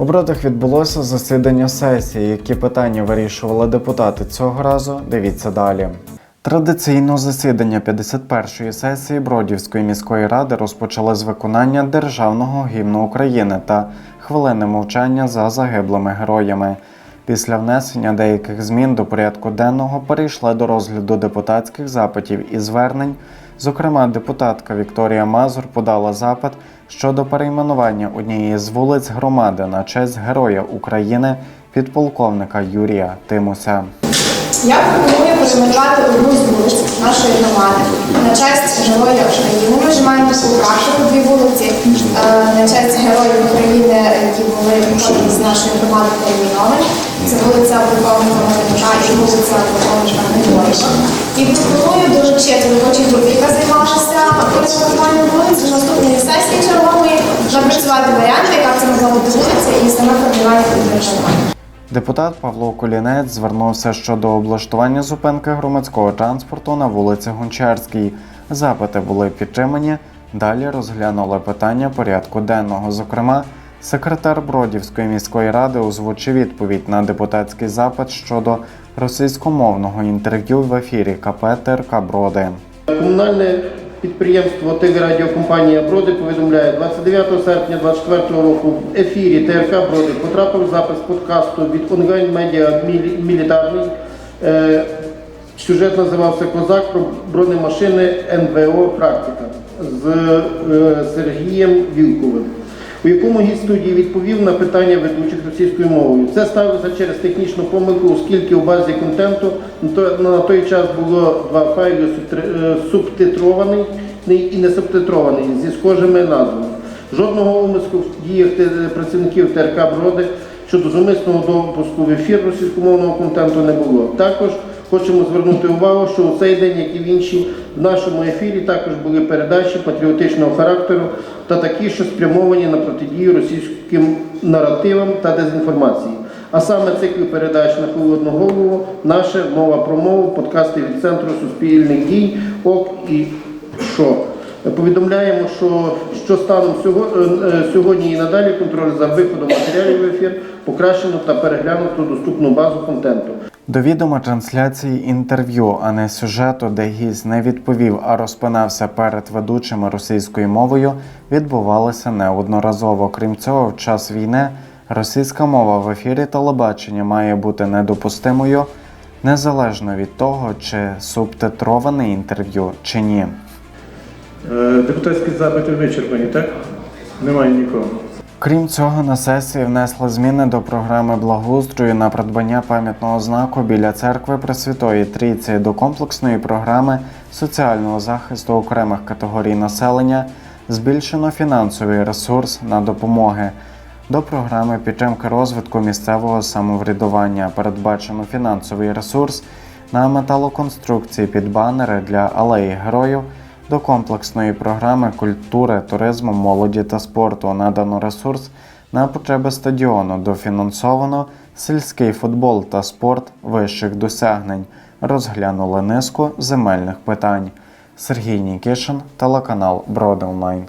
У Бродах відбулося засідання сесії. Які питання вирішували депутати цього разу? Дивіться далі. Традиційно засідання 51-ї сесії Бродівської міської ради розпочали з виконання державного гімну України та хвилини мовчання за загиблими героями. Після внесення деяких змін до порядку денного перейшли до розгляду депутатських запитів і звернень. Зокрема, депутатка Вікторія Мазур подала запит щодо перейменування однієї з вулиць громади на честь Героя України підполковника Юрія Тимуся. Я пропоную перейменувати одну з вулиць нашої громади на честь Героя України. Ми вже маємо покращити дві вулиці е, на честь Героїв України, які були з нашої громади перейменовані. Це вулиця полковника Мельника і вулиця полковника Григорєва. І пропоную доручити робочій групі, до наступної сесії чергової, напрацювати варіанти, яка це могла бути вулиця і саме формування під. Депутат Павло Колінець звернувся щодо облаштування зупинки громадського транспорту на вулиці Гончарській. Запити були підтримані. Далі розглянули питання порядку денного. Зокрема, секретар Бродівської міської ради озвучив відповідь на депутатський запит щодо російськомовного інтерв'ю в ефірі КП ТРК Броди. Комунальне підприємство ТВ Радіокомпанія Броди повідомляє 29 серпня 2024 року в ефірі ТРК Броди потрапив запис подкасту від онлайн медіа Мілітарний. Е, Сюжет називався Козак про бронемашини НВО Практика з е, Сергієм Вілковим, у якому гість студії відповів на питання ведучих російською мовою. Це сталося через технічну помилку, оскільки у базі контенту на той- час було два файли е, субтитрований і не субтитрований зі схожими назвами. Жодного умислу в діях працівників ТРК Броди щодо зумисного допуску в ефір російськомовного контенту не було. Також хочемо звернути увагу, що у цей день, як і в інші, в нашому ефірі також були передачі патріотичного характеру та такі, що спрямовані на протидію російським наративам та дезінформації. А саме цикл передач на холодну голову, наша мова про мову, подкасти від Центру суспільних дій, ОК і ШО. Повідомляємо, що, що станом е, е, сьогодні і надалі контроль за виходом матеріалів в ефір покращено та переглянуто доступну базу контенту. До відома трансляції інтерв'ю, а не сюжету, де гість не відповів, а розпинався перед ведучими російською мовою, відбувалося неодноразово. Крім цього, в час війни російська мова в ефірі телебачення має бути недопустимою, незалежно від того, чи субтитроване інтерв'ю чи ні. Е, Депутатські запити вичерпані, так? Немає нікого. Крім цього, на сесії внесли зміни до програми благоустрою на придбання пам'ятного знаку біля церкви Пресвятої Трійці до комплексної програми соціального захисту окремих категорій населення. Збільшено фінансовий ресурс на допомоги. До програми підтримки розвитку місцевого самоврядування передбачено фінансовий ресурс на металоконструкції під банери для алеї героїв. До комплексної програми культури, туризму, молоді та спорту надано ресурс на потреби стадіону. Дофінансовано сільський футбол та спорт вищих досягнень. Розглянули низку земельних питань. Сергій Нікішин, телеканал Броди Онлайн.